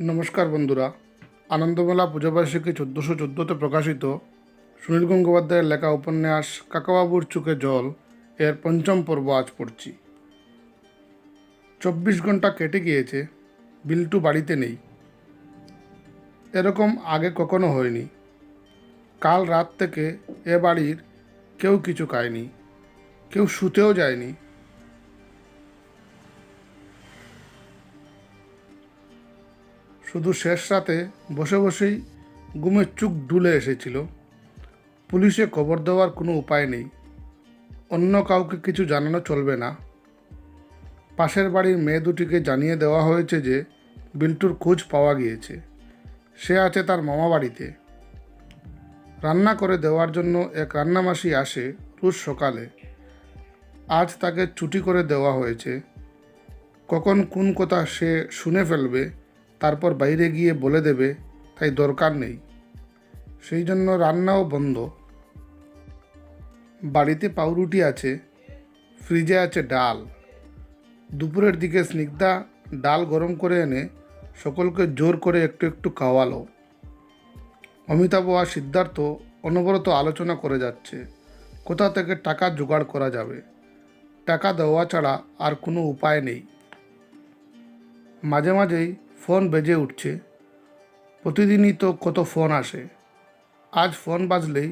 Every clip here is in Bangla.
নমস্কার বন্ধুরা। আনন্দমেলা পূজাবার্ষিকী চোদ্দোশো চোদ্দোতে প্রকাশিত সুনীল গঙ্গোপাধ্যায়ের লেখা উপন্যাস, কাকাবাবুর চোখে জল, এর পঞ্চম পর্ব আজ পড়ছি। চব্বিশ ঘণ্টা কেটে গিয়েছে, বিল্টু বাড়িতে নেই। এরকম আগে কখনো হয়নি। কাল রাত থেকে এ বাড়ির কেউ কিছু খায়নি, কেউ শুতেও যায়নি। শুধু শেষ রাতে বসে বসেই ঘুমের চুক ডুলে এসেছিল। পুলিশে খবর দেওয়ার কোনো উপায় নেই। অন্য কাউকে কিছু জানানো চলবে না। পাশের বাড়ির মেয়ে দুটিকে জানিয়ে দেওয়া হয়েছে যে বিল্টুর খোঁজ পাওয়া গিয়েছে। সে আছে তার মামা বাড়িতে। রান্না করে দেওয়ার জন্য এক রান্নামাসি আসে রোজ সকালে। আজ তাকে ছুটি করে দেওয়া হয়েছে। কখন কোন কথা সে শুনে ফেলবে তারপর বাইরে গিয়ে বলে দেবে, তাই দরকার নেই। সেই জন্য রান্নাও বন্ধ। বাড়িতে পাউরুটি আছে, ফ্রিজে আছে ডাল। দুপুরের দিকে স্নিগ্ধা ডাল গরম করে এনে সকলকে জোর করে একটু একটু খাওয়ালো। অমিতাভ আর সিদ্ধার্থ অনবরত আলোচনা করে যাচ্ছে, কোথা থেকে টাকা জোগাড় করা যাবে? টাকা দেওয়া ছাড়া আর কোনো উপায় নেই। মাঝে মাঝেই ফোন বেজে উঠছে। প্রতিদিনই তো কত ফোন আসে। আজ ফোন বাজলেই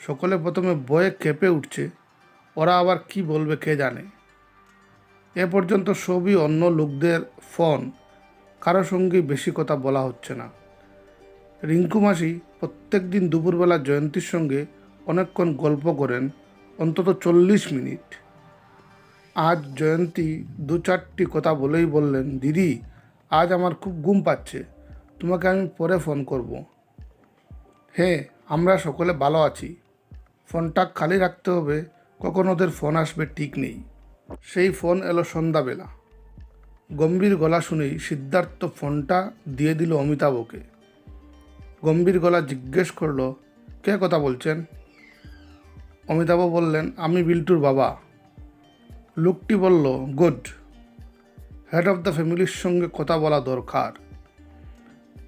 সকলে প্রথমে বয়ে কেঁপে উঠছে, ওরা আবার কি বলবে কে জানে। এ পর্যন্ত সবই অন্য লোকদের ফোন, কারও সঙ্গে বেশি কথা বলা হচ্ছে না। রিঙ্কু মাসি প্রত্যেক দিন দুপুরবেলা জয়ন্তীর সঙ্গে অনেকক্ষণ গল্প করেন, অন্তত চল্লিশ মিনিট। আজ জয়ন্তী দু চারটি কথা বলেই বললেন, দিদি আজ আমার খুব ঘুম পাচ্ছে। তোমাকে আমি পরে ফোন করব। হ্যাঁ আমরা সকলে ভালো আছি। ফোনটা খালি রাখতে হবে, কখন ওদের ফোন আসবে ঠিক নেই। সেই ফোন এলো সন্ধ্যাবেলা। গম্ভীর গলা শুনেই সিদ্ধার্থ ফোনটা দিয়ে দিল অমিতাভকে। গম্ভীর গলা জিজ্ঞেস করল, কে কথা বলছেন? অমিতাভ বললেন, আমি বিল্টুর বাবা। লোকটি বলল, গুড। হেড অফ দ্য ফ্যামিলির সঙ্গে কথা বলা দরকার।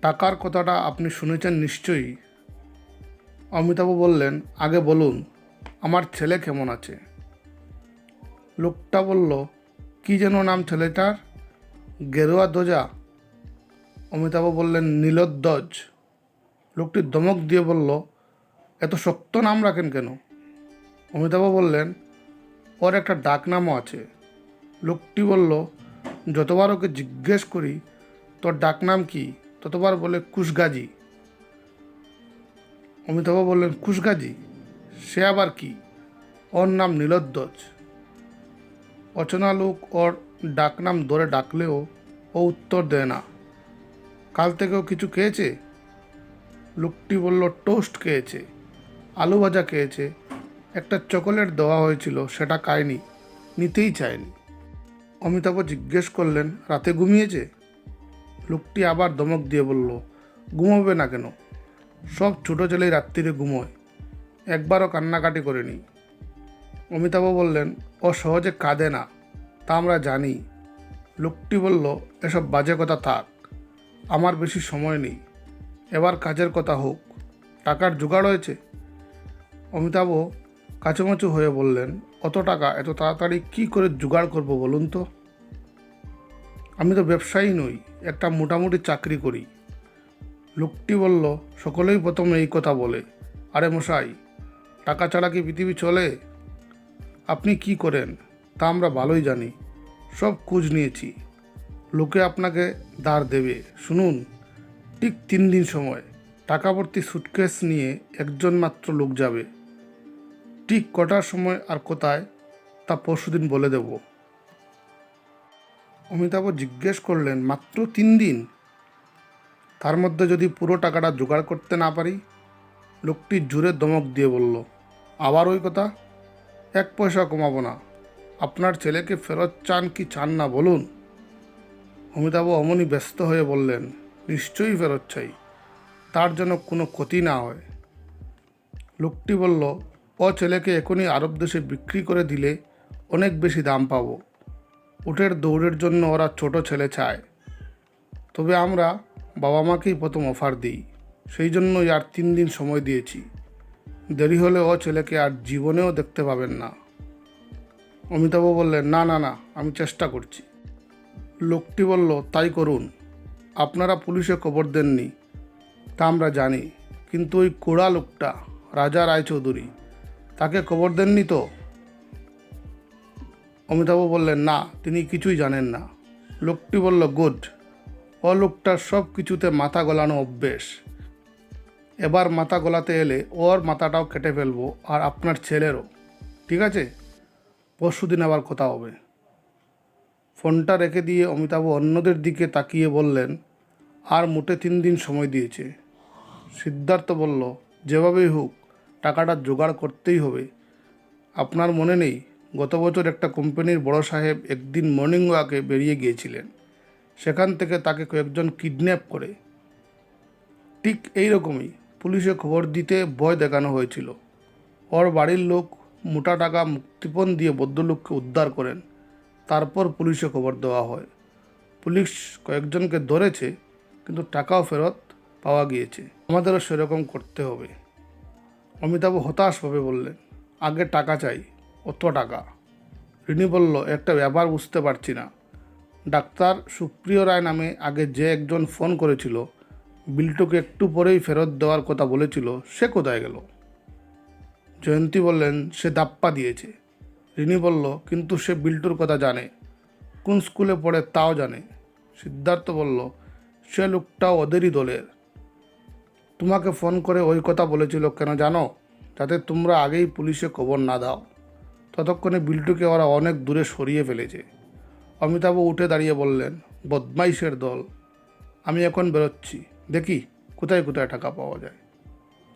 টাকার কথাটা আপনি শুনেছেন নিশ্চয়ই। অমিতাভ বললেন, আগে বলুন, আমার ছেলে কেমন আছে? লোকটা বলল, কি যেন নাম ছেলেটার? গেরুয়া দোজা অমিতাভ বললেন নীলোদ্দজ লোকটি দমক দিয়ে বলল, এত শক্ত নাম রাখেন কেন? অমিতাভ বললেন, ওর একটা ডাক নামও আছে। লোকটি বলল যতবার ওকে জিজ্ঞেস করি, তোর ডাকনাম কি? ততবার বলে কুশগাজি। অমিতাভ বললেন, কুশগাজি? সে আবার কি? ওর নাম নীলোদ্দজ অচেনা লোক ওর ডাকনাম ধরে ডাকলেও ও উত্তর দেয় না। কাল থেকেও কিছু খেয়েছে? লোকটি বলল, টোস্ট খেয়েছে, আলু ভাজা খেয়েছে, একটা চকোলেট দেওয়া হয়েছিল, সেটা খায়নি, নিতেই চায়নি। অমিতাভ জিজ্ঞেস করলেন, রাতে ঘুমিয়েছে? লোকটি আবার ধমক দিয়ে বলল, ঘুমোবে না কেন? সব ছোটো ছেলেই রাত্রিরে ঘুমোয়। একবারও কান্নাকাটি করেনি। অমিতাভ বললেন, ও সহজে কাঁদে না, তা আমরা জানি। লোকটি বলল, এসব বাজে কথা থাক, আমার বেশি সময় নেই। এবার কাজের কথা হোক। টাকার জোগাড় হয়েছে? অমিতাভ কাচুমাচু হয়ে বললেন অত টাকা, এত তাড়াতাড়ি কি করে জোগাড় করব বলুন তো? আমি তো ব্যবসায়ী নই, একটা মোটামুটি চাকরি করি। লোকটি বলল, সকলেই প্রথমে এই কথা বলে। আরে মশাই, টাকা ছাড়া কি পৃথিবী চলে? আপনি কি করেন? তা আমরা ভালোই জানি। সব খোঁজ নিয়েছি। লোকে আপনাকে দাঁড় দেবে। শুনুন, ঠিক তিন দিন সময়। টাকা ভর্তি সুটকেস নিয়ে একজন মাত্র লোক যাবে। ঠিক কটার সময় আর কোথায়, তা পরশুদিন বলে দেব। অমিতাভ জিজ্ঞেস করলেন, মাত্র তিন দিন? তার মধ্যে যদি পুরো টাকাটা জোগাড় করতে না পারি? লোকটি জোরে দমক দিয়ে বলল, আবার ওই কথা? এক পয়সা কমাবো না। আপনার ছেলেকে ফেরত চান কি চান না বলুন। অমিতাভ অমনি ব্যস্ত হয়ে বললেন, নিশ্চয়ই ফেরত চাই, তার যেন কোনো ক্ষতি না হয়। লোকটি বলল ও ছেলেকে এখনই আরব দেশে বিক্রি করে দিলে অনেক বেশি দাম পাবো। উটের দৌড়ের জন্য ওরা ছোট ছেলে চায়। তবে আমরা বাবা মাকেই প্রথম অফার দিই। সেই জন্যই আর তিন দিন সময় দিয়েছি। দেরি হলে ও ছেলেকে আর জীবনেও দেখতে পাবেন না। অমিতাভ বললেন, না না না, আমি চেষ্টা করছি। লোকটি বলল, তাই করুন। আপনারা পুলিশে খবর দেননি, তা আমরা জানি। কিন্তু ওই কোড়া লোকটা, রাজা রায়চৌধুরী তাকে খবর দেননি তো? অমিতাভ বললেন, না, তিনি কিছুই জানেন না। লোকটি বলল, গুড। ও লোকটার সব কিছুতে মাথা গলানো অভ্যেস। এবার মাথা গলাতে এলে ওর মাথাটাও কেটে ফেলব, আর আপনার ছেলেরও। ঠিক আছে? পরশু দিন আবার কথা হবে। ফোনটা রেখে দিয়ে অমিতাভ অন্যদের দিকে তাকিয়ে বললেন, আর মোটে তিন দিন সময় দিয়েছে। সিদ্ধার্থ বলল, যেভাবেই হোক টাকাটা জোগাড় করতেই হবে। আপনার মনে নেই, গত বছর একটা কোম্পানির বড় সাহেব একদিন মর্নিং ওয়াকে বেরিয়ে গিয়েছিলেন। সেখান থেকে তাকে কয়েকজন কিডন্যাপ করে। ঠিক এই রকমই পুলিশে খবর দিতে ভয় দেখানো হয়েছিল। ওর বাড়ির লোক মোটা টাকা মুক্তিপণ দিয়ে ভদ্রলোককে উদ্ধার করেন। তারপর পুলিশে খবর দেওয়া হয়। পুলিশ কয়েকজনকে ধরেছে, কিন্তু টাকাও ফেরত পাওয়া গিয়েছে। আমাদেরও সেরকম করতে হবে। অমিতাভ হতাশভাবে বললেন। আগে টাকা চাই, অত টাকা। রিনি বলল, একটা ব্যাপার বুঝতে পারছি না। ডাক্তার সুপ্রিয় রায় নামে আগে যে একজন ফোন করেছিল, বিলটুকে একটু পরেই ফেরত দেওয়ার কথা বলেছিল, সে কোথায় গেল? জয়ন্তী বললেন, সে দাপ্পা দিয়েছে। রিনি বলল, কিন্তু সে বিল্টুর কথা জানে, কোন স্কুলে পড়ে তাও জানে। সিদ্ধার্থ বলল, সে লোকটাও ওদেরই দলের। তোমাকে ফোন করে ওই কথা বলেছিল, কেন জানো? যাতে তোমরা আগেই পুলিশে খবর না দাও। ততক্ষণে বিল্টুকে ওরা অনেক দূরে সরিয়ে ফেলেছে। অমিতাভ উঠে দাঁড়িয়ে বললেন, বদমাইশের দল। আমি এখন বেরোচ্ছি। দেখি কোথায় কোথায় টাকা পাওয়া যায়।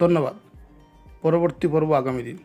ধন্যবাদ। পরবর্তী পর্ব আগামী দিন।